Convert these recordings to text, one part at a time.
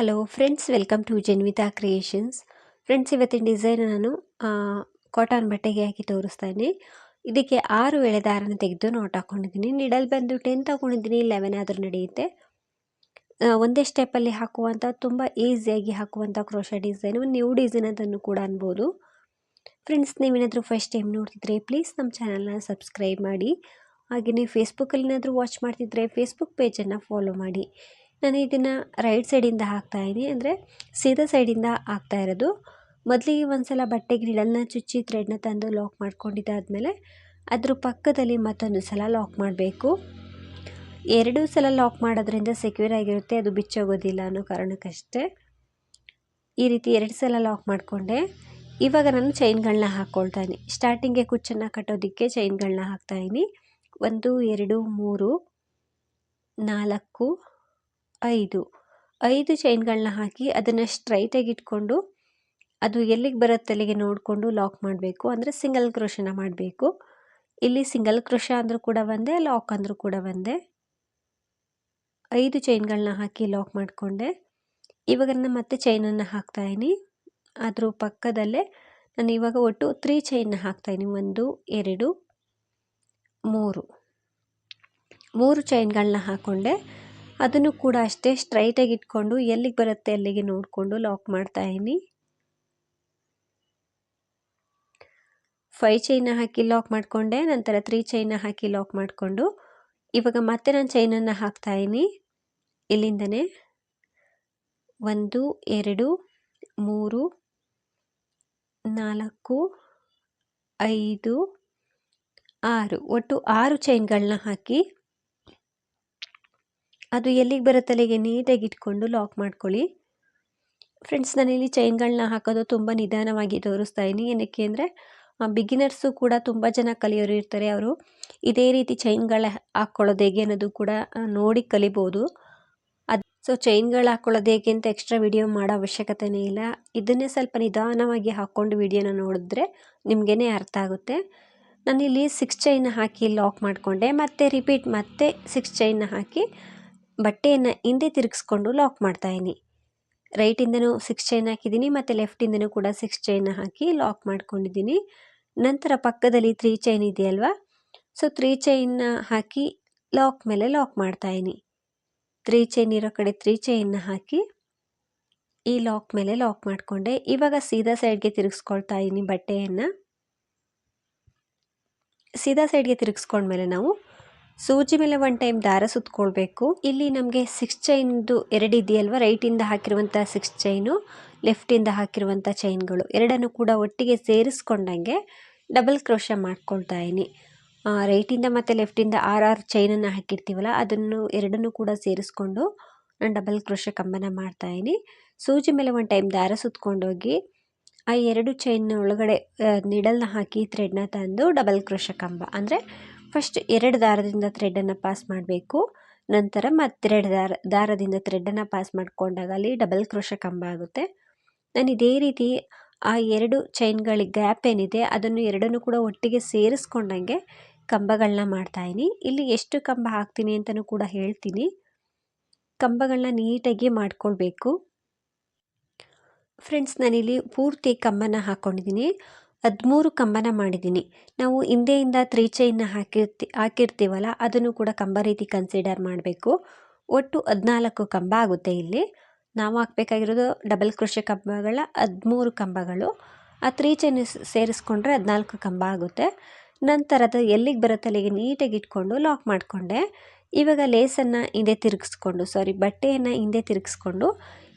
Hello friends welcome to Janvita creations friends ಇವತ್ತಿನ design ನಾನು cotton ಬಟ್ಟೆಗೆ ಹಾಕಿ ತೋರಿಸ್ತಾನೆ. ಇದಕ್ಕೆ ಆರು ಎಳೆ ದಾರನ ತೆಗೆದು ನೋಟ್ ಹಾಕ್ಕೊಂಡಿದ್ದೀನಿ ನಿಡಲ್ ಬಂದು ಟೆನ್ ತಗೊಂಡಿದ್ದೀನಿ ಲೆವೆನ್ ಆದರೂ ನಡೆಯುತ್ತೆ. ಒಂದೇ ಸ್ಟೆಪ್ಪಲ್ಲಿ ಹಾಕುವಂಥ ತುಂಬ ಈಸಿಯಾಗಿ ಹಾಕುವಂಥ ಕ್ರೋಶ ಡಿಸೈನ್ ನ್ಯೂ ಡಿಸೈನ್ ಅದನ್ನು ಕೂಡ ಅನ್ಬೋದು. ಫ್ರೆಂಡ್ಸ್ ನೀವೇನಾದರೂ ಫಸ್ಟ್ ಟೈಮ್ ನೋಡ್ತಿದ್ರೆ ಪ್ಲೀಸ್ ನಮ್ಮ ಚಾನಲ್ನ ಸಬ್ಸ್ಕ್ರೈಬ್ ಮಾಡಿ. ಹಾಗೆಯೇ ಫೇಸ್ಬುಕ್ಕಲ್ಲಿ ಏನಾದರೂ ವಾಚ್ ಮಾಡ್ತಿದ್ರೆ ಫೇಸ್ಬುಕ್ ಪೇಜನ್ನು ಫಾಲೋ ಮಾಡಿ. ನಾನು ಇದನ್ನು ರೈಟ್ ಸೈಡಿಂದ ಹಾಕ್ತಾಯಿದ್ದೀನಿ ಅಂದರೆ ಸೀದಾ ಸೈಡಿಂದ ಹಾಕ್ತಾ ಇರೋದು. ಮೊದಲಿಗೆ ಒಂದು ಸಲ ಬಟ್ಟೆ ನಿಡಲ್ನ ಚುಚ್ಚಿ ಥ್ರೆಡ್ನ ತಂದು ಲಾಕ್ ಮಾಡ್ಕೊಂಡಿದ್ದಾದಮೇಲೆ ಅದ್ರ ಪಕ್ಕದಲ್ಲಿ ಮತ್ತೊಂದು ಸಲ ಲಾಕ್ ಮಾಡಬೇಕು. ಎರಡೂ ಸಲ ಲಾಕ್ ಮಾಡೋದ್ರಿಂದ ಸೆಕ್ಯೂರ್ ಆಗಿರುತ್ತೆ, ಅದು ಬಿಚ್ಚೋಗೋದಿಲ್ಲ ಅನ್ನೋ ಕಾರಣಕ್ಕಷ್ಟೇ. ಈ ರೀತಿ ಎರಡು ಸಲ ಲಾಕ್ ಮಾಡಿಕೊಂಡೆ. ಇವಾಗ ನಾನು ಚೈನ್ಗಳನ್ನ ಹಾಕ್ಕೊಳ್ತಾ ಸ್ಟಾರ್ಟಿಂಗೆ ಕುಚ್ಚನ್ನು ಕಟ್ಟೋದಕ್ಕೆ ಚೈನ್ಗಳನ್ನ ಹಾಕ್ತಾಯಿದ್ದೀನಿ ಒಂದು, ಎರಡು, ಮೂರು, ನಾಲ್ಕು ಐದು. ಐದು ಚೈನ್ಗಳನ್ನ ಹಾಕಿ ಅದನ್ನು ಸ್ಟ್ರೈಟಾಗಿ ಇಟ್ಕೊಂಡು ಅದು ಎಲ್ಲಿಗೆ ಬರುತ್ತೆ ಅಲ್ಲಿಗೆ ನೋಡಿಕೊಂಡು ಲಾಕ್ ಮಾಡಬೇಕು. ಅಂದರೆ ಸಿಂಗಲ್ ಕ್ರೋಶನ ಮಾಡಬೇಕು. ಇಲ್ಲಿ ಸಿಂಗಲ್ ಕ್ರೋಶ ಅಂದರೂ ಕೂಡ ಒಂದೇ, ಲಾಕ್ ಅಂದರೂ ಕೂಡ ಒಂದೇ. ಐದು ಚೈನ್ಗಳನ್ನ ಹಾಕಿ ಲಾಕ್ ಮಾಡಿಕೊಂಡೆ. ಇವಾಗ ನಾನು ಮತ್ತೆ ಚೈನನ್ನು ಹಾಕ್ತಾಯಿನಿ ಅದ್ರ ಪಕ್ಕದಲ್ಲೇ ನಾನು ಇವಾಗ ಒಟ್ಟು ತ್ರೀ ಚೈನ್ನ ಹಾಕ್ತಾಯಿನಿ ಒಂದು, ಎರಡು, ಮೂರು. ಮೂರು ಚೈನ್ಗಳನ್ನ ಹಾಕ್ಕೊಂಡೆ ಅದನ್ನು ಕೂಡ ಅಷ್ಟೇ ಸ್ಟ್ರೈಟಾಗಿ ಇಟ್ಕೊಂಡು ಎಲ್ಲಿಗೆ ಬರುತ್ತೆ ಅಲ್ಲಿಗೆ ನೋಡಿಕೊಂಡು ಲಾಕ್ ಮಾಡ್ತಾಯಿದ್ದೀನಿ ಫೈವ್ ಚೈನ ಹಾಕಿ ಲಾಕ್ ಮಾಡಿಕೊಂಡೆ, ನಂತರ ತ್ರೀ ಚೈನ ಹಾಕಿ ಲಾಕ್ ಮಾಡಿಕೊಂಡು, ಇವಾಗ ಮತ್ತೆ ನಾನು ಚೈನನ್ನು ಹಾಕ್ತಾಯಿದ್ದೀನಿ ಇಲ್ಲಿಂದನೇ ಒಂದು, ಎರಡು, ಮೂರು, ನಾಲ್ಕು, ಐದು, ಆರು, ಒಟ್ಟು ಆರು ಚೈನ್ಗಳನ್ನ ಹಾಕಿ ಅದು ಎಲ್ಲಿಗೆ ಬರುತ್ತೆ ಅಲ್ಲಿಗೆ ನೀಟಾಗಿ ಇಟ್ಕೊಂಡು ಲಾಕ್ ಮಾಡ್ಕೊಳ್ಳಿ. ಫ್ರೆಂಡ್ಸ್ ನಾನಿಲ್ಲಿ ಚೈನ್ಗಳನ್ನ ಹಾಕೋದು ತುಂಬ ನಿಧಾನವಾಗಿ ತೋರಿಸ್ತಾ ಇದ್ದೀನಿ. ಏನಕ್ಕೆ ಅಂದರೆ ಬಿಗಿನರ್ಸು ಕೂಡ ತುಂಬ ಜನ ಕಲಿಯೋರು ಇರ್ತಾರೆ ಅವರು. ಇದೇ ರೀತಿ ಚೈನ್ಗಳ ಹಾಕ್ಕೊಳ್ಳೋದು ಹೇಗೆ ಅನ್ನೋದು ಕೂಡ ನೋಡಿ ಕಲಿಬೋದು. ಅದು ಸೊ ಚೈನ್ಗಳು ಹಾಕ್ಕೊಳ್ಳೋದು ಹೇಗೆ ಅಂತ ಎಕ್ಸ್ಟ್ರಾ ವಿಡಿಯೋ ಮಾಡೋ ಅವಶ್ಯಕತೆನೇ ಇಲ್ಲ. ಇದನ್ನೇ ಸ್ವಲ್ಪ ನಿಧಾನವಾಗಿ ಹಾಕ್ಕೊಂಡು ವಿಡಿಯೋನ ನೋಡಿದ್ರೆ ನಿಮಗೇ ಅರ್ಥ ಆಗುತ್ತೆ. ನಾನಿಲ್ಲಿ ಸಿಕ್ಸ್ ಚೈನ್ ಹಾಕಿ ಲಾಕ್ ಮಾಡಿಕೊಂಡೆ. ಮತ್ತೆ ರಿಪೀಟ್ ಮತ್ತೆ ಸಿಕ್ಸ್ ಚೈನ್ ಹಾಕಿ ಬಟ್ಟೆಯನ್ನು ಹಿಂದೆ ತಿರುಗಿಸ್ಕೊಂಡು ಲಾಕ್ ಮಾಡ್ತಾಯಿದ್ದೀನಿ ರೈಟಿಂದನೂ ಸಿಕ್ಸ್ ಚೈನ್ ಹಾಕಿದ್ದೀನಿ ಮತ್ತು ಲೆಫ್ಟಿಂದನೂ ಕೂಡ ಸಿಕ್ಸ್ ಚೈನ್ ಹಾಕಿ ಲಾಕ್ ಮಾಡ್ಕೊಂಡಿದ್ದೀನಿ. ನಂತರ ಪಕ್ಕದಲ್ಲಿ ತ್ರೀ ಚೈನ್ ಇದೆಯಲ್ವಾ? ಸೊ ತ್ರೀ ಚೈನ್ನ ಹಾಕಿ ಲಾಕ್ ಮೇಲೆ ಲಾಕ್ ಮಾಡ್ತಾಯಿದ್ದೀನಿ ತ್ರೀ ಚೈನ್ ಇರೋ ಕಡೆ ತ್ರೀ ಚೈನ್ನ ಹಾಕಿ ಈ ಲಾಕ್ ಮೇಲೆ ಲಾಕ್ ಮಾಡಿಕೊಂಡೆ. ಇವಾಗ ಸೀದಾ ಸೈಡ್ಗೆ ತಿರುಗಿಸ್ಕೊಳ್ತಾ ಇದ್ದೀನಿ ಬಟ್ಟೆಯನ್ನು. ಸೀದಾ ಸೈಡ್ಗೆ ತಿರುಗಿಸ್ಕೊಂಡ್ಮೇಲೆ ನಾವು ಸೂಜಿ ಮೇಲೆ ಒನ್ ಟೈಮ್ ದಾರ ಸುತ್ಕೊಳ್ಬೇಕು. ಇಲ್ಲಿ ನಮಗೆ ಸಿಕ್ಸ್ ಚೈನ್ದು ಎರಡು ಇದೆಯಲ್ವ? ರೈಟಿಂದ ಹಾಕಿರುವಂಥ ಸಿಕ್ಸ್ ಚೈನು ಲೆಫ್ಟಿಂದ ಹಾಕಿರುವಂಥ ಚೈನ್ಗಳು ಎರಡನ್ನು ಕೂಡ ಒಟ್ಟಿಗೆ ಸೇರಿಸ್ಕೊಂಡಂಗೆ ಡಬಲ್ ಕ್ರೋಶ ಮಾಡ್ಕೊಳ್ತಾ ಇದ್ದೀನಿ. ರೈಟಿಂದ ಮತ್ತು ಲೆಫ್ಟಿಂದ ಆರ್ ಆರು ಚೈನನ್ನು ಹಾಕಿರ್ತೀವಲ್ಲ, ಅದನ್ನು ಎರಡನ್ನು ಕೂಡ ಸೇರಿಸ್ಕೊಂಡು ನಾನು ಡಬಲ್ ಕ್ರೋಶ ಕಂಬನ ಮಾಡ್ತಾಯಿದ್ದೀನಿ ಸೂಜಿ ಮೇಲೆ ಒನ್ ಟೈಮ್ ದಾರ ಸುತ್ಕೊಂಡೋಗಿ ಆ ಎರಡು ಚೈನ್ ಒಳಗಡೆ ನಿಡಲ್ನ ಹಾಕಿ ಥ್ರೆಡ್ನ ತಂದು ಡಬಲ್ ಕ್ರೋಶ ಕಂಬ. ಅಂದರೆ ಫಸ್ಟ್ ಎರಡು ದಾರದಿಂದ ಥ್ರೆಡನ್ನು ಪಾಸ್ ಮಾಡಬೇಕು. ನಂತರ ಮತ್ತೆರಡು ದಾರ, ದಾರದಿಂದ ಥ್ರೆಡನ್ನು ಪಾಸ್ ಮಾಡಿಕೊಂಡಾಗ ಅಲ್ಲಿ ಡಬಲ್ ಕ್ರೋಶ ಕಂಬ ಆಗುತ್ತೆ. ನಾನು ಇದೇ ರೀತಿ ಆ ಎರಡು ಚೈನ್ಗಳಿಗೆ ಗ್ಯಾಪ್ ಏನಿದೆ, ಅದನ್ನು ಎರಡನ್ನು ಕೂಡ ಒಟ್ಟಿಗೆ ಸೇರಿಸ್ಕೊಂಡಂಗೆ ಕಂಬಗಳನ್ನ ಮಾಡ್ತಾಯಿನಿ ಇಲ್ಲಿ ಎಷ್ಟು ಕಂಬ ಹಾಕ್ತೀನಿ ಅಂತಲೂ ಕೂಡ ಹೇಳ್ತೀನಿ. ಕಂಬಗಳನ್ನ ನೀಟಾಗಿ ಮಾಡ್ಕೊಳ್ಬೇಕು. ಫ್ರೆಂಡ್ಸ್ ನಾನಿಲ್ಲಿ ಪೂರ್ತಿ ಕಂಬನ ಹಾಕ್ಕೊಂಡಿದ್ದೀನಿ ಹದಿಮೂರು ಕಂಬನ ಮಾಡಿದ್ದೀನಿ. ನಾವು ಹಿಂದೆಯಿಂದ ತ್ರೀ ಚೈನ್ನ ಹಾಕಿರ್ತಿ, ಹಾಕಿರ್ತೀವಲ್ಲ, ಅದನ್ನು ಕೂಡ ಕಂಬ ರೀತಿ ಕನ್ಸಿಡರ್ ಮಾಡಬೇಕು. ಒಟ್ಟು ಹದಿನಾಲ್ಕು ಕಂಬ ಆಗುತ್ತೆ ಇಲ್ಲಿ. ನಾವು ಹಾಕಬೇಕಾಗಿರೋದು ಡಬಲ್ ಕೃಷಿ ಕಂಬಗಳ ಹದಿಮೂರು ಕಂಬಗಳು. ಆ ತ್ರೀ ಚೈನ್ ಸೇರಿಸ್ಕೊಂಡ್ರೆ ಹದಿನಾಲ್ಕು ಕಂಬ ಆಗುತ್ತೆ. ನಂತರ ಅದು ಎಲ್ಲಿಗೆ ಬರುತ್ತೆ ಅಲ್ಲಿಗೆ ನೀಟಾಗಿ ಇಟ್ಕೊಂಡು ಲಾಕ್ ಮಾಡಿಕೊಂಡೆ. ಇವಾಗ ಲೇಸನ್ನು ಹಿಂದೆ ತಿರುಗಿಸ್ಕೊಂಡು ಸಾರಿ ಬಟ್ಟೆಯನ್ನು ಹಿಂದೆ ತಿರುಗಿಸ್ಕೊಂಡು,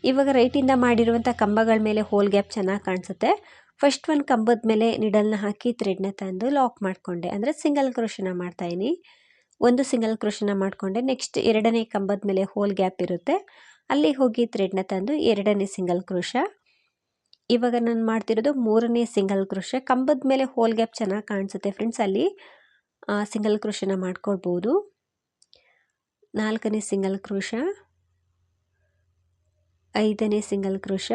ಇವಾಗ ರೈಟಿಂದ ಮಾಡಿರುವಂಥ ಕಂಬಗಳ ಮೇಲೆ ಹೋಲ್ ಗ್ಯಾಪ್ ಚೆನ್ನಾಗಿ ಕಾಣಿಸುತ್ತೆ. ಫಸ್ಟ್ ಒಂದು ಕಂಬದ ಮೇಲೆ ನಿಡಲ್ನ ಹಾಕಿ ಥ್ರೆಡ್ನ ತಂದು ಲಾಕ್ ಮಾಡಿಕೊಂಡೆ. ಅಂದರೆ ಸಿಂಗಲ್ ಕ್ರೋಶನ ಮಾಡ್ತಾಯಿನಿ ಒಂದು ಸಿಂಗಲ್ ಕ್ರೋಶನ ಮಾಡಿಕೊಂಡೆ. ನೆಕ್ಸ್ಟ್ ಎರಡನೇ ಕಂಬದ ಮೇಲೆ ಹೋಲ್ ಗ್ಯಾಪ್ ಇರುತ್ತೆ. ಅಲ್ಲಿ ಹೋಗಿ ಥ್ರೆಡ್ನ ತಂದು ಎರಡನೇ ಸಿಂಗಲ್ ಕ್ರೋಶ ಇವಾಗ ನಾನು ಮಾಡ್ತಿರೋದು ಮೂರನೇ ಸಿಂಗಲ್ ಕ್ರೋಶ ಕಂಬದ ಮೇಲೆ ಹೋಲ್ ಗ್ಯಾಪ್ ಚೆನ್ನಾಗಿ ಕಾಣಿಸುತ್ತೆ ಫ್ರೆಂಡ್ಸ್ ಅಲ್ಲಿ. ಸಿಂಗಲ್ ಕ್ರೋಶನ ಮಾಡ್ಕೊಳ್ಬೋದು ನಾಲ್ಕನೇ ಸಿಂಗಲ್ ಕ್ರೋಶ ಐದನೇ ಸಿಂಗಲ್ ಕ್ರೋಶ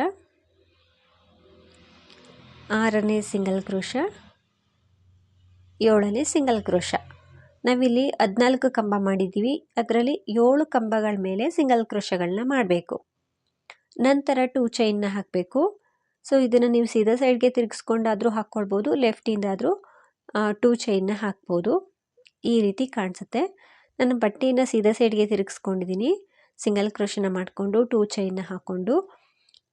ಆರನೇ ಸಿಂಗಲ್ ಕ್ರೋಶ ಏಳನೇ ಸಿಂಗಲ್ ಕ್ರೋಶ ನಾವಿಲ್ಲಿ ಹದಿನಾಲ್ಕು ಕಂಬ ಮಾಡಿದ್ದೀವಿ. ಅದರಲ್ಲಿ ಏಳು ಕಂಬಗಳ ಮೇಲೆ ಸಿಂಗಲ್ ಕ್ರೋಶಗಳನ್ನ ಮಾಡಬೇಕು. ನಂತರ ಟೂ ಚೈನ್ನ ಹಾಕಬೇಕು. ಸೊ ಇದನ್ನು ನೀವು ಸೀದಾ ಸೈಡ್ಗೆ ತಿರುಗಿಸ್ಕೊಂಡಾದರೂ ಹಾಕ್ಕೊಳ್ಬೋದು ಲೆಫ್ಟಿಂದಾದರೂ ಟೂ ಚೈನ್ನ ಹಾಕ್ಬೋದು. ಈ ರೀತಿ ಕಾಣಿಸುತ್ತೆ. ನಾನು ಬಟ್ಟೆಯನ್ನು ಸೀದಾ ಸೈಡ್ಗೆ ತಿರುಗಿಸ್ಕೊಂಡಿದ್ದೀನಿ ಸಿಂಗಲ್ ಕ್ರೋಶನ ಮಾಡಿಕೊಂಡು ಟೂ ಚೈನ್ನ ಹಾಕ್ಕೊಂಡು.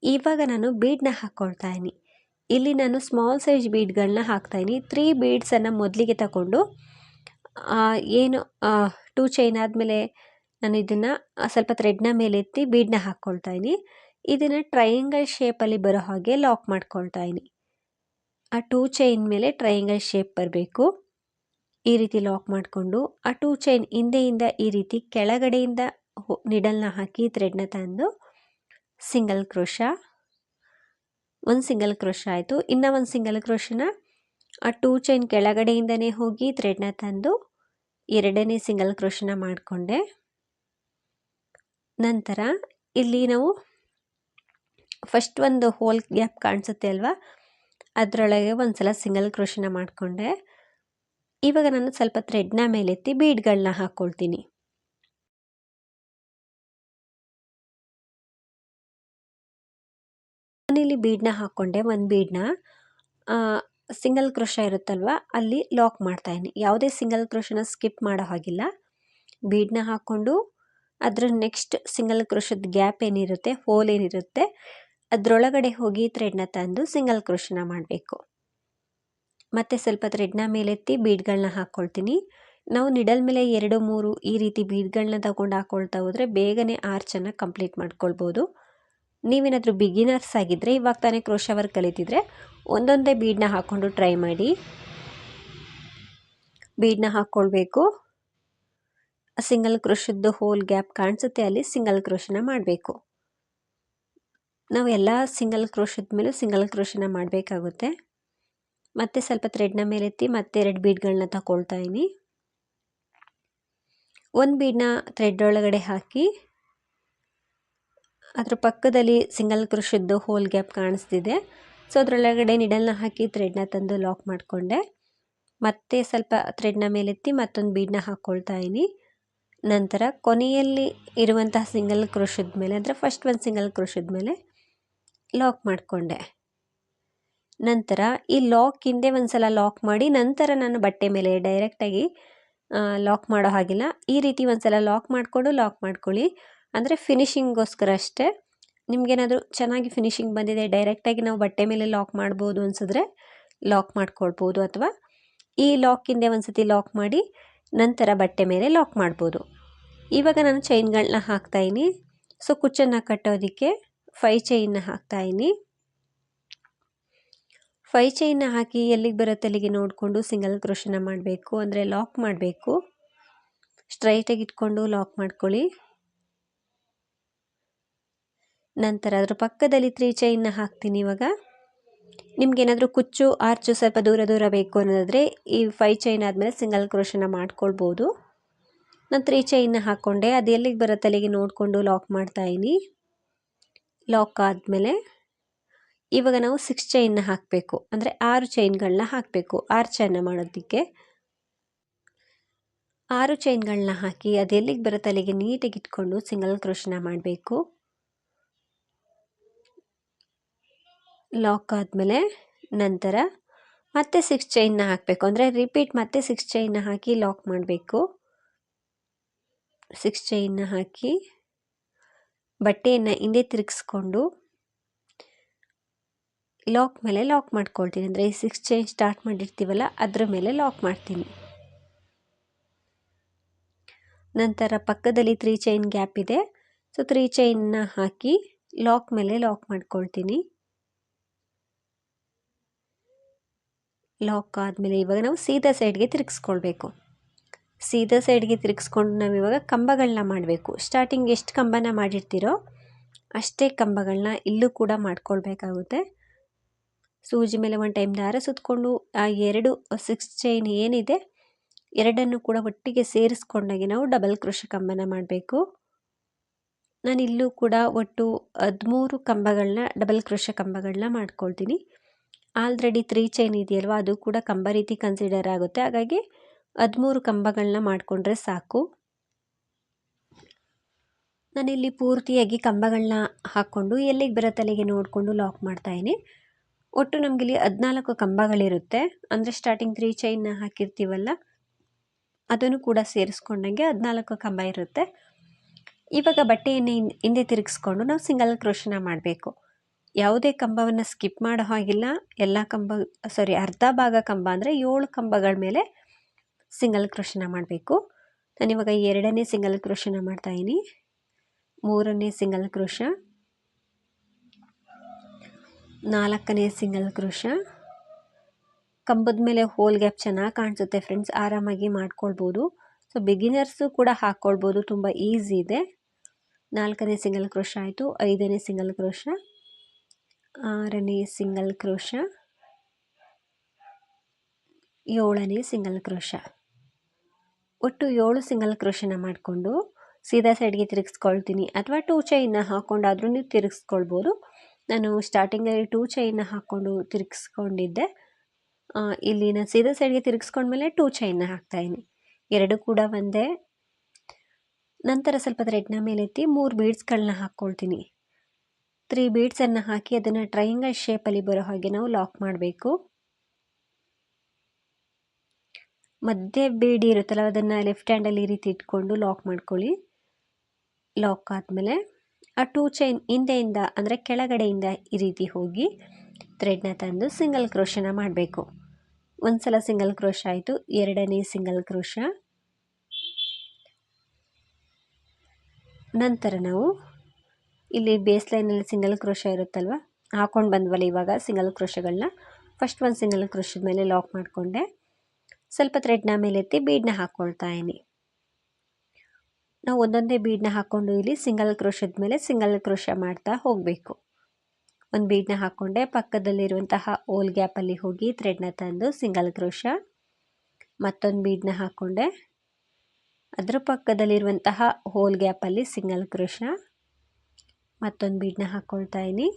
ಇವಾಗ ನಾನು ಬೀಡನ್ನ ಹಾಕ್ಕೊಳ್ತಾ ಇದ್ದೀನಿ ಇಲ್ಲಿ ನಾನು ಸ್ಮಾಲ್ ಸೈಜ್ ಬೀಡ್ಗಳನ್ನ ಹಾಕ್ತಾಯಿನಿ ತ್ರೀ ಬೀಡ್ಸನ್ನು ಮೊದಲಿಗೆ ತಗೊಂಡು ಏನು ಟೂ ಚೈನ್ ಆದಮೇಲೆ ನಾನು ಇದನ್ನು ಸ್ವಲ್ಪ ಥ್ರೆಡ್ನ ಮೇಲೆ ಎತ್ತಿ ಬೀಡನ್ನ ಹಾಕ್ಕೊಳ್ತಾ ಇದ್ದೀನಿ ಇದನ್ನು ಟ್ರಯಾಂಗಲ್ ಶೇಪಲ್ಲಿ ಬರೋ ಹಾಗೆ ಲಾಕ್ ಮಾಡ್ಕೊಳ್ತಾ ಇದ್ದೀನಿ ಆ ಟೂ ಚೈನ್ ಮೇಲೆ ಟ್ರಯಾಂಗಲ್ ಶೇಪ್ ಬರಬೇಕು. ಈ ರೀತಿ ಲಾಕ್ ಮಾಡಿಕೊಂಡು, ಆ ಟೂ ಚೈನ್ ಹಿಂದೆಯಿಂದ ಈ ರೀತಿ ಕೆಳಗಡೆಯಿಂದ ನಿಡಲ್ನ ಹಾಕಿ ಥ್ರೆಡ್ನ ತಂದು ಸಿಂಗಲ್ ಕ್ರೋಶ ಒಂದು ಸಿಂಗಲ್ ಕ್ರೋಶ ಆಯಿತು. ಇನ್ನು ಒಂದು ಸಿಂಗಲ್ ಕ್ರೋಶನ ಆ ಟೂ ಚೈನ್ ಕೆಳಗಡೆಯಿಂದನೇ ಹೋಗಿ ಥ್ರೆಡ್ನ ತಂದು ಎರಡನೇ ಸಿಂಗಲ್ ಕ್ರೋಶನ ಮಾಡಿಕೊಂಡೆ. ನಂತರ ಇಲ್ಲಿ ನಾವು ಫಸ್ಟ್ ಒಂದು ಹೋಲ್ ಗ್ಯಾಪ್ ಕಾಣಿಸುತ್ತೆ ಅಲ್ವಾ? ಅದರೊಳಗೆ ಒಂದು ಸಲ ಸಿಂಗಲ್ ಕ್ರೋಶನ ಮಾಡಿಕೊಂಡೆ. ಇವಾಗ ನಾನು ಸ್ವಲ್ಪ ಥ್ರೆಡ್ನ ಮೇಲೆತ್ತಿ ಬೀಡ್ಗಳನ್ನ ಹಾಕ್ಕೊಳ್ತೀನಿ ನಾನಿಲ್ಲಿ ಬೀಡನ್ನ ಹಾಕ್ಕೊಂಡೆ ಒಂದು ಬೀಡನ್ನ ಸಿಂಗಲ್ ಕ್ರೋಶ ಇರುತ್ತಲ್ವ, ಅಲ್ಲಿ ಲಾಕ್ ಮಾಡ್ತಾಯಿದ್ದೀನಿ ಯಾವುದೇ ಸಿಂಗಲ್ ಕ್ರೋಶನ ಸ್ಕಿಪ್ ಮಾಡೋ ಹಾಗಿಲ್ಲ. ಬೀಡನ್ನ ಹಾಕ್ಕೊಂಡು ಅದರ ನೆಕ್ಸ್ಟ್ ಸಿಂಗಲ್ ಕ್ರೋಶದ ಗ್ಯಾಪ್ ಏನಿರುತ್ತೆ ಹೋಲ್ ಏನಿರುತ್ತೆ, ಅದರೊಳಗಡೆ ಹೋಗಿ ಥ್ರೆಡ್ನ ತಂದು ಸಿಂಗಲ್ ಕ್ರೋಶನ ಮಾಡಬೇಕು. ಮತ್ತು ಸ್ವಲ್ಪ ಥ್ರೆಡ್ನ ಮೇಲೆತ್ತಿ ಬೀಡ್ಗಳನ್ನ ಹಾಕ್ಕೊಳ್ತೀನಿ. ನಾವು ನಿಡಲ್ ಮೇಲೆ ಎರಡು, ಮೂರು ಈ ರೀತಿ ಬೀಡ್ಗಳನ್ನ ತಗೊಂಡು ಹಾಕ್ಕೊಳ್ತಾ ಹೋದರೆ ಬೇಗನೆ ಆರ್ಚನ್ನು ಕಂಪ್ಲೀಟ್ ಮಾಡ್ಕೊಳ್ಬೋದು. ನೀವೇನಾದರೂ ಬಿಗಿನರ್ಸ್ ಆಗಿದ್ದರೆ ಇವಾಗ ತಾನೇ ಕ್ರೋಶ ವರ್ಕ್ ಕಲಿತಿದ್ರೆ ಒಂದೊಂದೇ ಬೀಡನ್ನ ಹಾಕ್ಕೊಂಡು ಟ್ರೈ ಮಾಡಿ. ಬೀಡನ್ನ ಹಾಕ್ಕೊಳ್ಬೇಕು ಸಿಂಗಲ್ ಕ್ರೋಶದ್ದು ಹೋಲ್ ಗ್ಯಾಪ್ ಕಾಣಿಸುತ್ತೆ, ಅಲ್ಲಿ ಸಿಂಗಲ್ ಕ್ರೋಶನ ಮಾಡಬೇಕು. ನಾವು ಎಲ್ಲ ಸಿಂಗಲ್ ಕ್ರೋಶದ ಮೇಲೂ ಸಿಂಗಲ್ ಕ್ರೋಶನ ಮಾಡಬೇಕಾಗುತ್ತೆ. ಮತ್ತೆ ಸ್ವಲ್ಪ ಥ್ರೆಡ್ನ ಮೇಲೆತ್ತಿ ಮತ್ತೆ ಎರಡು ಬೀಡ್ಗಳನ್ನ ತಗೊಳ್ತಾ ಇದ್ದೀನಿ ಒಂದು ಬೀಡನ್ನ ಥ್ರೆಡ್ ಒಳಗಡೆ ಹಾಕಿ ಅದ್ರ ಪಕ್ಕದಲ್ಲಿ ಸಿಂಗಲ್ ಕ್ರೋಶದ್ದು ಹೋಲ್ ಗ್ಯಾಪ್ ಕಾಣಿಸ್ತಿದೆ. ಸೊ ಅದರೊಳಗಡೆ ನಿಡಲ್ನ ಹಾಕಿ ಥ್ರೆಡ್ನ ತಂದು ಲಾಕ್ ಮಾಡಿಕೊಂಡೆ. ಮತ್ತೆ ಸ್ವಲ್ಪ ಥ್ರೆಡ್ನ ಮೇಲೆತ್ತಿ ಮತ್ತೊಂದು ಬೀಡ್ನ ಹಾಕ್ಕೊಳ್ತಾ ಇದ್ದೀನಿ. ನಂತರ ಕೊನೆಯಲ್ಲಿ ಇರುವಂತಹ ಸಿಂಗಲ್ ಕ್ರೋಶದ ಮೇಲೆ, ಅಂದರೆ ಫಸ್ಟ್ ಒಂದು ಸಿಂಗಲ್ ಕ್ರೋಶದ ಮೇಲೆ ಲಾಕ್ ಮಾಡಿಕೊಂಡೆ. ನಂತರ ಈ ಲಾಕ್ ಹಿಂದೆ ಒಂದು ಸಲ ಲಾಕ್ ಮಾಡಿ ನಂತರ ನಾನು ಬಟ್ಟೆ ಮೇಲೆ ಡೈರೆಕ್ಟಾಗಿ ಲಾಕ್ ಮಾಡೋ ಹಾಗಿಲ್ಲ. ಈ ರೀತಿ ಒಂದು ಸಲ ಲಾಕ್ ಮಾಡಿಕೊಂಡು ಲಾಕ್ ಮಾಡ್ಕೊಳ್ಳಿ. ಅಂದರೆ ಫಿನಿಷಿಂಗೋಸ್ಕರ ಅಷ್ಟೇ. ನಿಮಗೇನಾದರೂ ಚೆನ್ನಾಗಿ ಫಿನಿಷಿಂಗ್ ಬಂದಿದೆ ಡೈರೆಕ್ಟಾಗಿ ನಾವು ಬಟ್ಟೆ ಮೇಲೆ ಲಾಕ್ ಮಾಡ್ಬೋದು ಅನಿಸಿದ್ರೆ ಲಾಕ್ ಮಾಡ್ಕೊಳ್ಬೋದು ಅಥವಾ ಈ ಲಾಕ್ ಹಿಂದೆ ಒಂದು ಸತಿ ಲಾಕ್ ಮಾಡಿ ನಂತರ ಬಟ್ಟೆ ಮೇಲೆ ಲಾಕ್ ಮಾಡ್ಬೋದು. ಇವಾಗ ನಾನು ಚೈನ್ಗಳನ್ನ ಹಾಕ್ತಾಯಿನಿ ಸೊ ಕುಚ್ಚನ್ನು ಕಟ್ಟೋದಕ್ಕೆ ಫೈ ಚೈನ್ನ ಹಾಕ್ತಾಯಿನಿ ಫೈ ಚೈನ್ನ ಹಾಕಿ ಎಲ್ಲಿಗೆ ಬರುತ್ತೆ ಅಲ್ಲಿಗೆ ನೋಡಿಕೊಂಡು ಸಿಂಗಲ್ ಕ್ರೋಶನ ಮಾಡಬೇಕು, ಅಂದರೆ ಲಾಕ್ ಮಾಡಬೇಕು. ಸ್ಟ್ರೈಟಾಗಿ ಇಟ್ಕೊಂಡು ಲಾಕ್ ಮಾಡ್ಕೊಳ್ಳಿ. ನಂತರ ಅದರ ಪಕ್ಕದಲ್ಲಿ ತ್ರೀ ಚೈನ್ನ ಹಾಕ್ತೀನಿ ಇವಾಗ. ನಿಮಗೇನಾದರೂ ಕುಚ್ಚು, ಆರ್ಚು ಸ್ವಲ್ಪ ದೂರ ದೂರ ಬೇಕು ಅನ್ನೋದಾದರೆ ಈ ಫೈ ಚೈನ್ ಆದಮೇಲೆ ಸಿಂಗಲ್ ಕ್ರೋಶನ ಮಾಡ್ಕೊಳ್ಬೋದು. ನಾನು ತ್ರೀ ಚೈನ್ನ ಹಾಕ್ಕೊಂಡೆ ಅದು ಎಲ್ಲಿಗೆ ಬರುತ್ತೆ ಅಲ್ಲಿಗೆ ನೋಡಿಕೊಂಡು ಲಾಕ್ ಮಾಡ್ತಾಯಿನಿ ಲಾಕ್ ಆದಮೇಲೆ ಇವಾಗ ನಾವು ಸಿಕ್ಸ್ ಚೈನ್ನ ಹಾಕಬೇಕು, ಅಂದರೆ ಆರು ಚೈನ್ಗಳನ್ನ ಹಾಕಬೇಕು, ಆರ್ಚನ್ನು ಮಾಡೋದಕ್ಕೆ. ಆರು ಚೈನ್ಗಳನ್ನ ಹಾಕಿ ಅದು ಎಲ್ಲಿಗೆ ಬರುತ್ತೆ ಅಲ್ಲಿಗೆ ನೀಟಾಗಿ ಇಟ್ಕೊಂಡು ಸಿಂಗಲ್ ಕ್ರೋಶನ ಮಾಡಬೇಕು. ಲಾಕ್ ಆದಮೇಲೆ ನಂತರ ಮತ್ತೆ ಸಿಕ್ಸ್ ಚೈನ್ನ ಹಾಕಬೇಕು. ಅಂದರೆ ರಿಪೀಟ್ ಮತ್ತೆ ಸಿಕ್ಸ್ ಚೈನ್ನ ಹಾಕಿ ಲಾಕ್ ಮಾಡಬೇಕು. ಸಿಕ್ಸ್ ಚೈನ್ನ ಹಾಕಿ ಬಟ್ಟೆಯನ್ನು ಹಿಂದೆ ತಿರುಗಿಸ್ಕೊಂಡು ಲಾಕ್ ಮೇಲೆ ಲಾಕ್ ಮಾಡ್ಕೊಳ್ತೀನಿ. ಅಂದರೆ ಈ ಸಿಕ್ಸ್ ಚೈನ್ ಸ್ಟಾರ್ಟ್ ಮಾಡಿರ್ತೀವಲ್ಲ, ಅದರ ಮೇಲೆ ಲಾಕ್ ಮಾಡ್ತೀನಿ. ನಂತರ ಪಕ್ಕದಲ್ಲಿ ತ್ರೀ ಚೈನ್ ಗ್ಯಾಪ್ ಇದೆ. ಸೊ ತ್ರೀ ಚೈನ್ನ ಹಾಕಿ ಲಾಕ್ ಮೇಲೆ ಲಾಕ್ ಮಾಡ್ಕೊಳ್ತೀನಿ. ಲಾಕ್ ಆದಮೇಲೆ ಇವಾಗ ನಾವು ಸೀದಾ ಸೈಡ್ಗೆ ತಿರುಗಿಸ್ಕೊಳ್ಬೇಕು. ಸೀದಾ ಸೈಡ್ಗೆ ತಿರುಗಿಸ್ಕೊಂಡು ನಾವು ಇವಾಗ ಕಂಬಗಳನ್ನ ಮಾಡಬೇಕು. ಸ್ಟಾರ್ಟಿಂಗ್ ಎಷ್ಟು ಕಂಬನ ಮಾಡಿರ್ತೀರೋ ಅಷ್ಟೇ ಕಂಬಗಳನ್ನ ಇಲ್ಲೂ ಕೂಡ ಮಾಡ್ಕೊಳ್ಬೇಕಾಗುತ್ತೆ. ಸೂಜಿ ಮೇಲೆ ಒಂದು ಟೈಮ್ ದಾರ ಸುತ್ತಕೊಂಡು ಆ ಎರಡು ಸಿಕ್ಸ್ ಚೈನ್ ಏನಿದೆ ಎರಡನ್ನು ಕೂಡ ಒಟ್ಟಿಗೆ ಸೇರಿಸ್ಕೊಂಡಾಗೆ ನಾವು ಡಬಲ್ ಕೃಷ ಕಂಬನ ಮಾಡಬೇಕು. ನಾನು ಇಲ್ಲೂ ಕೂಡ ಒಟ್ಟು ಹದಿಮೂರು ಕಂಬಗಳನ್ನ ಡಬಲ್ ಕೃಷ ಕಂಬಗಳನ್ನ ಮಾಡ್ಕೊಳ್ತೀನಿ. ಆಲ್ರೆಡಿ ತ್ರೀ ಚೈನ್ ಇದೆಯಲ್ವ, ಅದು ಕೂಡ ಕಂಬ ರೀತಿ ಕನ್ಸಿಡರ್ ಆಗುತ್ತೆ. ಹಾಗಾಗಿ ಹದಿಮೂರು ಕಂಬಗಳನ್ನ ಮಾಡಿಕೊಂಡ್ರೆ ಸಾಕು. ನಾನಿಲ್ಲಿ ಪೂರ್ತಿಯಾಗಿ ಕಂಬಗಳನ್ನ ಹಾಕ್ಕೊಂಡು ಎಲ್ಲಿಗೆ ಬರೋ ತಲೆಗೆ ನೋಡಿಕೊಂಡು ಲಾಕ್ ಮಾಡ್ತಾಯಿನಿ ಒಟ್ಟು ನಮಗಿಲ್ಲಿ ಹದಿನಾಲ್ಕು ಕಂಬಗಳಿರುತ್ತೆ. ಅಂದರೆ ಸ್ಟಾರ್ಟಿಂಗ್ ತ್ರೀ ಚೈನ್ನ ಹಾಕಿರ್ತೀವಲ್ಲ, ಅದನ್ನು ಕೂಡ ಸೇರಿಸ್ಕೊಂಡಂಗೆ ಹದಿನಾಲ್ಕು ಕಂಬ ಇರುತ್ತೆ. ಇವಾಗ ಬಟ್ಟೆಯನ್ನು ಹಿಂದೆ ತಿರುಗಿಸ್ಕೊಂಡು ನಾವು ಸಿಂಗಲ್ ಕ್ರೋಶನ ಮಾಡಬೇಕು. ಯಾವುದೇ ಕಂಬವನ್ನು ಸ್ಕಿಪ್ ಮಾಡೋ ಹಾಗಿಲ್ಲ. ಎಲ್ಲ ಕಂಬ ಸಾರಿ ಅರ್ಧ ಭಾಗ ಕಂಬ ಅಂದರೆ ಏಳು ಕಂಬಗಳ ಮೇಲೆ ಸಿಂಗಲ್ ಕ್ರೋಶನ ಮಾಡಬೇಕು. ನಾನು ಇವಾಗ ಎರಡನೇ ಸಿಂಗಲ್ ಕ್ರೋಶನ ಮಾಡ್ತಾಯಿದ್ದೀನಿ ಮೂರನೇ ಸಿಂಗಲ್ ಕ್ರೋಶ ನಾಲ್ಕನೇ ಸಿಂಗಲ್ ಕ್ರೋಶ ಕಂಬದ ಮೇಲೆ ಹೋಲ್ ಗ್ಯಾಪ್ ಚೆನ್ನಾಗಿ ಕಾಣಿಸುತ್ತೆ ಫ್ರೆಂಡ್ಸ್ ಆರಾಮಾಗಿ ಮಾಡ್ಕೊಳ್ಬೋದು. ಸೊ ಬಿಗಿನರ್ಸು ಕೂಡ ಹಾಕ್ಕೊಳ್ಬೋದು ತುಂಬ ಈಸಿ ಇದೆ. ನಾಲ್ಕನೇ ಸಿಂಗಲ್ ಕ್ರೋಶ ಆಯಿತು, ಐದನೇ ಸಿಂಗಲ್ ಕ್ರೋಶ ಆರನೇ ಸಿಂಗಲ್ ಕ್ರೋಶ. ಏಳನೇ ಸಿಂಗಲ್ ಕ್ರೋಶ. ಒಟ್ಟು ಏಳು ಸಿಂಗಲ್ ಕ್ರೋಶನ ಮಾಡಿಕೊಂಡು ಸೀದಾ ಸೈಡ್ಗೆ ತಿರುಗಿಸ್ಕೊಳ್ತೀನಿ. ಅಥವಾ ಟೂ ಚೈನ್ನ ಹಾಕ್ಕೊಂಡಾದ್ರೂ ನೀವು ತಿರುಗಿಸ್ಕೊಳ್ಬೋದು. ನಾನು ಸ್ಟಾರ್ಟಿಂಗಲ್ಲಿ ಟೂ ಚೈನ್ನ ಹಾಕ್ಕೊಂಡು ತಿರುಗಿಸ್ಕೊಂಡಿದ್ದೆ. ಇಲ್ಲಿ ನಾನು ಸೀದಾ ಸೈಡ್ಗೆ ತಿರುಗಿಸ್ಕೊಂಡ್ಮೇಲೆ ಟೂ ಚೈನ್ನ ಹಾಕ್ತಾಯಿನಿ ಎರಡು ಕೂಡ ಒಂದೇ. ನಂತರ ಸ್ವಲ್ಪ ಥ್ರೆಡ್ನ ಮೇಲೆತ್ತಿ ಮೂರು ಬೀಡ್ಸ್ಗಳನ್ನ ಹಾಕ್ಕೊಳ್ತೀನಿ. ತ್ರೀ ಬೀಡ್ಸನ್ನು ಹಾಕಿ ಅದನ್ನು ಟ್ರಯಾಂಗಲ್ ಶೇಪಲ್ಲಿ ಬರೋ ಹಾಗೆ ನಾವು ಲಾಕ್ ಮಾಡಬೇಕು. ಮಧ್ಯೆ ಬೀಡಿ ಇರುತ್ತಲ್ಲ, ಅದನ್ನು ಲೆಫ್ಟ್ ಹ್ಯಾಂಡಲ್ಲಿ ಈ ರೀತಿ ಇಟ್ಕೊಂಡು ಲಾಕ್ ಮಾಡ್ಕೊಳ್ಳಿ. ಲಾಕ್ ಆದಮೇಲೆ ಆ ಟೂ ಚೈನ್ ಹಿಂದೆಯಿಂದ, ಅಂದರೆ ಕೆಳಗಡೆಯಿಂದ ಈ ರೀತಿ ಹೋಗಿ ಥ್ರೆಡ್ನ ತಂದು ಸಿಂಗಲ್ ಕ್ರೋಶನ ಮಾಡಬೇಕು. ಒಂದು ಸಲ ಸಿಂಗಲ್ ಕ್ರೋಶ ಆಯಿತು, ಎರಡನೇ ಸಿಂಗಲ್ ಕ್ರೋಶ ನಂತರ ನಾವು ಇಲ್ಲಿ ಬೇಸ್ ಲೈನಲ್ಲಿ ಸಿಂಗಲ್ ಕ್ರೋಶ ಇರುತ್ತಲ್ವ? ಹಾಕೊಂಡು ಬಂದ್ವಲ್ಲ ಇವಾಗ ಸಿಂಗಲ್ ಕ್ರೋಶಗಳನ್ನ ಫಸ್ಟ್ ಒಂದು ಸಿಂಗಲ್ ಕ್ರೋಶದ ಮೇಲೆ ಲಾಕ್ ಮಾಡಿಕೊಂಡೆ. ಸ್ವಲ್ಪ ಥ್ರೆಡ್ನ ಮೇಲೆ ಎತ್ತಿ ಬೀಡನ್ನ ಹಾಕ್ಕೊಳ್ತಾ ಇದ್ದೀನಿ. ನಾವು ಒಂದೊಂದೇ ಬೀಡನ್ನ ಹಾಕ್ಕೊಂಡು ಇಲ್ಲಿ ಸಿಂಗಲ್ ಕ್ರೋಶದ ಮೇಲೆ ಸಿಂಗಲ್ ಕ್ರೋಶ ಮಾಡ್ತಾ ಹೋಗಬೇಕು. ಒಂದು ಬೀಡನ್ನ ಹಾಕ್ಕೊಂಡೆ ಪಕ್ಕದಲ್ಲಿರುವಂತಹ ಓಲ್ ಗ್ಯಾಪಲ್ಲಿ ಹೋಗಿ ಥ್ರೆಡ್ನ ತಂದು ಸಿಂಗಲ್ ಕ್ರೋಶ ಮತ್ತೊಂದು ಬೀಡನ್ನ ಹಾಕ್ಕೊಂಡೆ ಅದರ ಪಕ್ಕದಲ್ಲಿರುವಂತಹ ಹೋಲ್ ಗ್ಯಾಪಲ್ಲಿ ಸಿಂಗಲ್ ಕ್ರೋಶ ಮತ್ತೊಂದು ಬೀಡನ್ನ ಹಾಕ್ಕೊಳ್ತಾ ಇದ್ದೀನಿ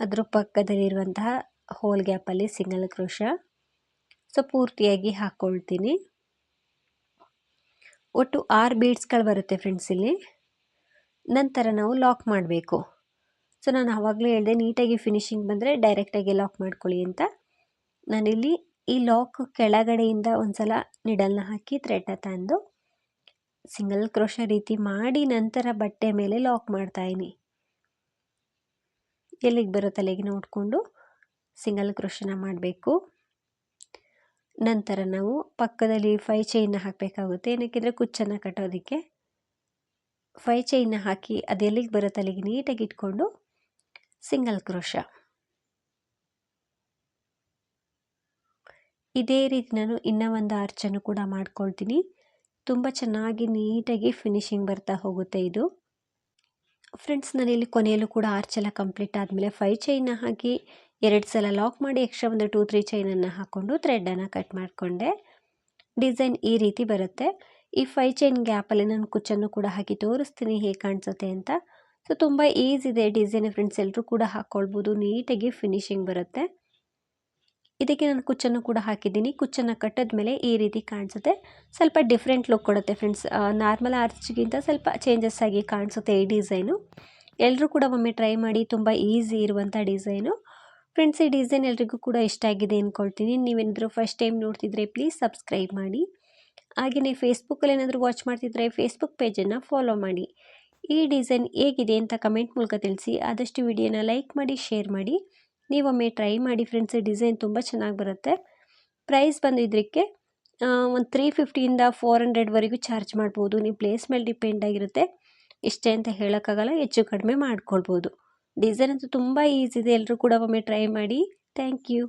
ಅದ್ರ ಪಕ್ಕದಲ್ಲಿರುವಂತಹ ಹೋಲ್ ಗ್ಯಾಪಲ್ಲಿ ಸಿಂಗಲ್ ಕ್ರೋಶ. ಸೊ, ಪೂರ್ತಿಯಾಗಿ ಹಾಕ್ಕೊಳ್ತೀನಿ ಒಟ್ಟು ಆರು ಬೀಡ್ಸ್ಗಳು ಬರುತ್ತೆ ಫ್ರೆಂಡ್ಸ್ ಇಲ್ಲಿ. ನಂತರ ನಾವು ಲಾಕ್ ಮಾಡಬೇಕು. ಸೊ, ನಾನು ಆವಾಗಲೇ ಹೇಳಿದೆ, ನೀಟಾಗಿ ಫಿನಿಶಿಂಗ್ ಬಂದರೆ ಡೈರೆಕ್ಟಾಗಿ ಲಾಕ್ ಮಾಡ್ಕೊಳ್ಳಿ ಅಂತ. ನಾನಿಲ್ಲಿ ಈ ಲಾಕ್ ಕೆಳಗಡೆಯಿಂದ ಒಂದು ಸಲ ನಿಡಲ್ನ ಹಾಕಿ ಥ್ರೆಡ್ನ ತಂದು ಸಿಂಗಲ್ ಕ್ರೋಶ ರೀತಿ ಮಾಡಿ ನಂತರ ಬಟ್ಟೆ ಮೇಲೆ ಲಾಕ್ ಮಾಡ್ತಾಯಿನಿ ಎಲ್ಲಿಗೆ ಬರೋ ತಲೆಗೆ ನೋಡಿಕೊಂಡು ಸಿಂಗಲ್ ಕ್ರೋಶನ ಮಾಡಬೇಕು. ನಂತರ ನಾವು ಪಕ್ಕದಲ್ಲಿ ಫೈ ಚೈನ್ನ ಹಾಕಬೇಕಾಗುತ್ತೆ. ಏನಕ್ಕಿದ್ರೆ ಕುಚ್ಚನ್ನು ಕಟ್ಟೋದಕ್ಕೆ. ಫೈ ಚೈನ್ನ ಹಾಕಿ ಅದೆಲ್ಲಿಗೆ ಬರೋ ಅಲ್ಲಿಗೆ ನೀಟಾಗಿ ಇಟ್ಕೊಂಡು ಸಿಂಗಲ್ ಕ್ರೋಶ ಇದೇ ರೀತಿ ನಾನು ಇನ್ನೂ ಒಂದು ಅರ್ಚನ್ನು ಕೂಡ ಮಾಡ್ಕೊಳ್ತೀನಿ. ತುಂಬ ಚೆನ್ನಾಗಿ ನೀಟಾಗಿ ಫಿನಿಶಿಂಗ್ ಬರ್ತಾ ಹೋಗುತ್ತೆ ಇದು. ಫ್ರೆಂಡ್ಸ್ ನಾನಿಲ್ಲಿ ಕೊನೆಯಲ್ಲೂ ಕೂಡ ಆರ್ಚೆಲ್ಲ ಕಂಪ್ಲೀಟ್ ಆದಮೇಲೆ ಫೈ ಚೈನ ಹಾಕಿ ಎರಡು ಸಲ ಲಾಕ್ ಮಾಡಿ ಎಕ್ಸ್ಟ್ರಾ ಒಂದು ಟೂ ತ್ರೀ ಚೈನನ್ನು ಹಾಕ್ಕೊಂಡು ಥ್ರೆಡನ್ನು ಕಟ್ ಮಾಡಿಕೊಂಡೆ. ಡಿಸೈನ್ ಈ ರೀತಿ ಬರುತ್ತೆ. ಈ ಫೈ ಚೈನ್ ಗ್ಯಾಪಲ್ಲಿ ನಾನು ಕುಚ್ಚನ್ನು ಕೂಡ ಹಾಕಿ ತೋರಿಸ್ತೀನಿ ಹೇಗೆ ಕಾಣಿಸುತ್ತೆ ಅಂತ. ಸೊ ತುಂಬ ಈಸಿ ಇದೆ ಡಿಸೈನ್ ಫ್ರೆಂಡ್ಸ್ ಎಲ್ಲರೂ ಕೂಡ ಹಾಕ್ಕೊಳ್ಬೋದು ನೀಟಾಗಿ ಫಿನಿಶಿಂಗ್ ಬರುತ್ತೆ. ಇದಕ್ಕೆ ನಾನು ಕುಚ್ಚನ್ನು ಕೂಡ ಹಾಕಿದ್ದೀನಿ. ಕುಚ್ಚನ್ನು ಕಟ್ಟಿದ ಮೇಲೆ ಈ ರೀತಿ ಕಾಣಿಸುತ್ತೆ. ಸ್ವಲ್ಪ ಡಿಫ್ರೆಂಟ್ ಲುಕ್ ಕೊಡುತ್ತೆ ಫ್ರೆಂಡ್ಸ್ ನಾರ್ಮಲ್ ಆರ್ಚ್ಗಿಂತ ಸ್ವಲ್ಪ ಚೇಂಜಸ್ ಆಗಿ ಕಾಣಿಸುತ್ತೆ ಈ ಡಿಸೈನು ಎಲ್ಲರೂ ಕೂಡ ಒಮ್ಮೆ ಟ್ರೈ ಮಾಡಿ ತುಂಬ ಈಸಿ ಇರುವಂಥ ಡಿಸೈನು ಫ್ರೆಂಡ್ಸ್ ಈ ಡಿಸೈನ್ ಎಲ್ರಿಗೂ ಕೂಡ ಇಷ್ಟ ಆಗಿದೆ ಅಂದ್ಕೊಳ್ತೀನಿ ನೀವೇನಾದರೂ ಫಸ್ಟ್ ಟೈಮ್ ನೋಡ್ತಿದ್ರೆ ಪ್ಲೀಸ್ ಸಬ್ಸ್ಕ್ರೈಬ್ ಮಾಡಿ. ಹಾಗೆಯೇ ಫೇಸ್ಬುಕ್ಕಲ್ಲಿ ಏನಾದರೂ ವಾಚ್ ಮಾಡ್ತಿದ್ರೆ ಫೇಸ್ಬುಕ್ ಪೇಜನ್ನು ಫಾಲೋ ಮಾಡಿ. ಈ ಡಿಸೈನ್ ಹೇಗಿದೆ ಅಂತ ಕಮೆಂಟ್ ಮೂಲಕ ತಿಳಿಸಿ. ಆದಷ್ಟು ವಿಡಿಯೋನ ಲೈಕ್ ಮಾಡಿ ಶೇರ್ ಮಾಡಿ. ನೀವೊಮ್ಮೆ ಟ್ರೈ ಮಾಡಿ ಫ್ರೆಂಡ್ಸ್ ಡಿಸೈನ್ ತುಂಬ ಚೆನ್ನಾಗಿ ಬರುತ್ತೆ. ಪ್ರೈಸ್ ಬಂದು ಇದಕ್ಕೆ ಒಂದು ತ್ರೀ ಫಿಫ್ಟಿಯಿಂದ ಫೋರ್ ಹಂಡ್ರೆಡ್ವರೆಗೂ ಚಾರ್ಜ್ ಮಾಡ್ಬೋದು. ನೀವು ಪ್ಲೇಸ್ ಮೇಲೆ ಡಿಪೆಂಡ್ ಆಗಿರುತ್ತೆ. ಇಷ್ಟೇ ಅಂತ ಹೇಳೋಕ್ಕಾಗಲ್ಲ, ಹೆಚ್ಚು ಕಡಿಮೆ ಮಾಡ್ಕೊಳ್ಬೋದು. ಡಿಸೈನ್ ಅಂತೂ ತುಂಬ ಈಸಿ ಇದೆ. ಎಲ್ಲರೂ ಕೂಡ ಒಮ್ಮೆ ಟ್ರೈ ಮಾಡಿ. Thank you